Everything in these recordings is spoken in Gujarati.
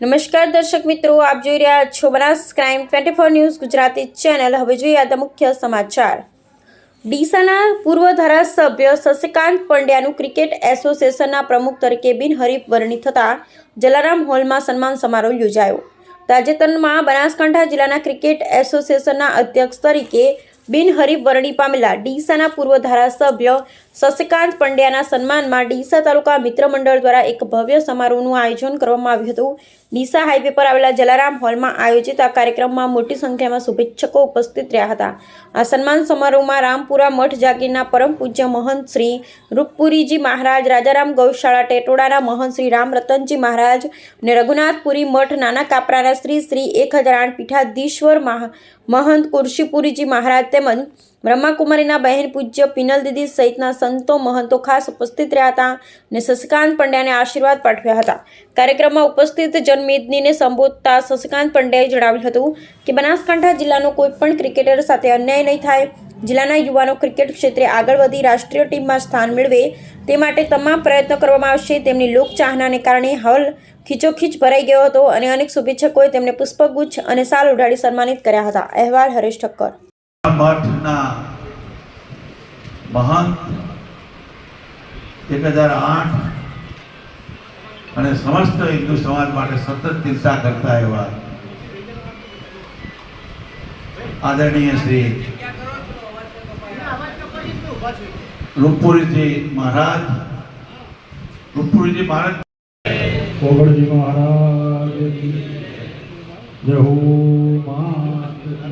નમસ્કાર દર્શક મિત્રો, આપ જોઈ રહ્યા છો Banas crime twenty four news Gujarati channel હવે જોઈએ આ મુખ્ય સમાચાર. ડીસાના પૂર્વ ધારાસભ્ય શશિકાંત પંડ્યાનું ક્રિકેટ એસોસિએશનના પ્રમુખ તરીકે બિનહરીફ વરણી થતા જલારામ હોલમાં સન્માન સમારોહ યોજાયો. તાજેતરમાં બનાસકાંઠા જિલ્લાના ક્રિકેટ એસોસિએશનના અધ્યક્ષ તરીકે બિનહરીફ વરણી પામેલા ડીસાના પૂર્વ ધારાસભ્ય શશિકાંત પંડ્યાના સન્માનમાં ડીસા તાલુકા મિત્ર મંડળ દ્વારા એક ભવ્ય સમારોહનું આયોજન કરવામાં આવ્યું હતું. ડીસા હાઈવે પર આવેલા જલારામ હોલમાં આયોજિત આ કાર્યક્રમમાં મોટી સંખ્યામાં શુભેચ્છકો ઉપસ્થિત રહ્યા હતા. આ સન્માન સમારોહમાં રામપુરા મઠ જાગીરના પરમ પૂજ્ય મહંત શ્રી રૂપપુરીજી મહારાજ, રાજારામ ગૌશાળા ટેટોડાના મહંત શ્રી રામરતનજી મહારાજ અને રઘુનાથપુરી મઠ નાના કાપરાના શ્રી શ્રી એક હજાર આઠ પીઠાધીશ્વર મહા, મહંત કુર્શીપુરીજી મહારાજ તેમજ બ્રહ્માકુમારીના બહેન પૂજ્ય પિનલ દીદી સહિતના સંતો મહંતો ખાસ ઉપસ્થિત રહ્યા હતા અને શશિકાંત પંડ્યાને આશીર્વાદ પાઠવ્યા હતા. કાર્યક્રમમાં ઉપસ્થિત જનમેદનીને સંબોધતા શશિકાંત પંડ્યાએ જણાવ્યું હતું કે બનાસકાંઠા જિલ્લાનો કોઈ પણ ક્રિકેટર સાથે અન્યાય નહીં થાય. જિલ્લાના યુવાનો ક્રિકેટ ક્ષેત્રે આગળ વધી રાષ્ટ્રીય ટીમમાં સ્થાન મેળવે તે માટે તમામ પ્રયત્નો કરવામાં આવશે. તેમની લોકચાહનાને કારણે હોલ ખીચોખીચ ભરાઈ ગયો હતો અને અનેક શુભેચ્છકોએ તેમને પુષ્પગુચ્છ અને સાલ ઉડાડી સન્માનિત કર્યા હતા. અહેવાલ હરેશ ઠક્કર. મઠના મહંત એક હજાર આઠ અને સમસ્ત હિન્દુ સમાજ માટે સતત ચિંતા કરતા એવા આદરણીય શ્રી રૂપપુરીજી મહારાજ. રૂપપુરીજી મહારાજ. કોબળજી મહારાજ જય. હો માત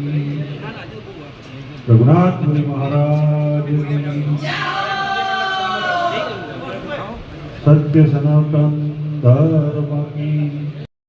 કી. મુનિ મહારાજ. સત્ય સનાતન ધર્મ